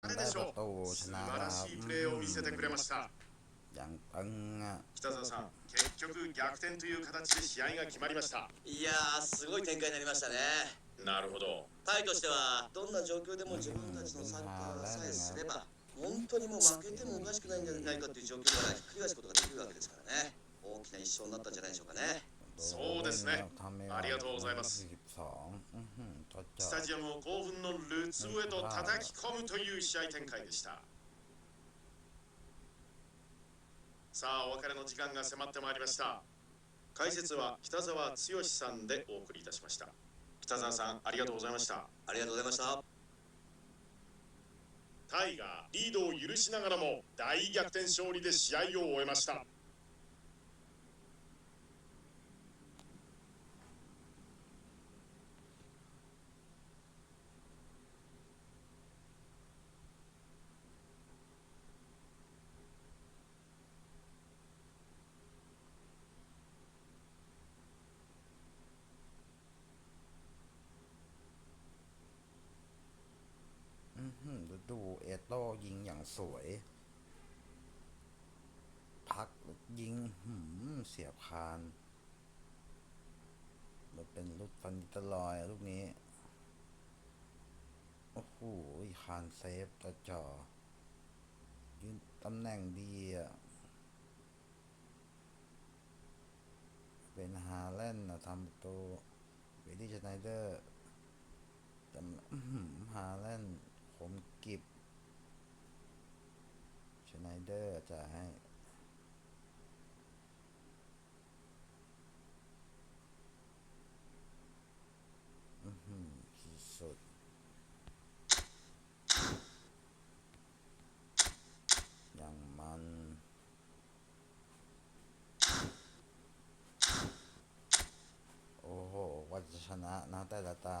誰でしょう素晴らしいプレーを見せてくれました北澤さん結局逆転という形で試合が決まりましたいやーすごい展開になりましたねなるほどタイとしてはどんな状況でも自分たちのサッカーさえすれば本当にもう負けてもおかしくないんじゃないかという状況からひっくり返すことができるわけですからね大きな一勝になったんじゃないでしょうかねそうですねありがとうございますスタジアムを興奮のルツへと叩き込むという試合展開でしたさあお別れの時間が迫ってまいりました解説は北澤剛さんでお送りいたしました北澤さんありがとうございましたありがとうございましたタイーリードを許しながらも大逆転勝利で試合を終えましたดู เอโต้ยิงอย่างสวย พักยิงเสียบคานมันเป็นลูกฟันตลอยลูกนี้ โอ้โหคานเซฟตะจอยืนตำแหน่งดีอ่ะ เป็นฮาเล่นนะทำตัวเบดี้ชไนเดอร์ำฮาเละชนะนะแต่ละตา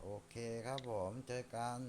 โอเคครับผมเจอกัน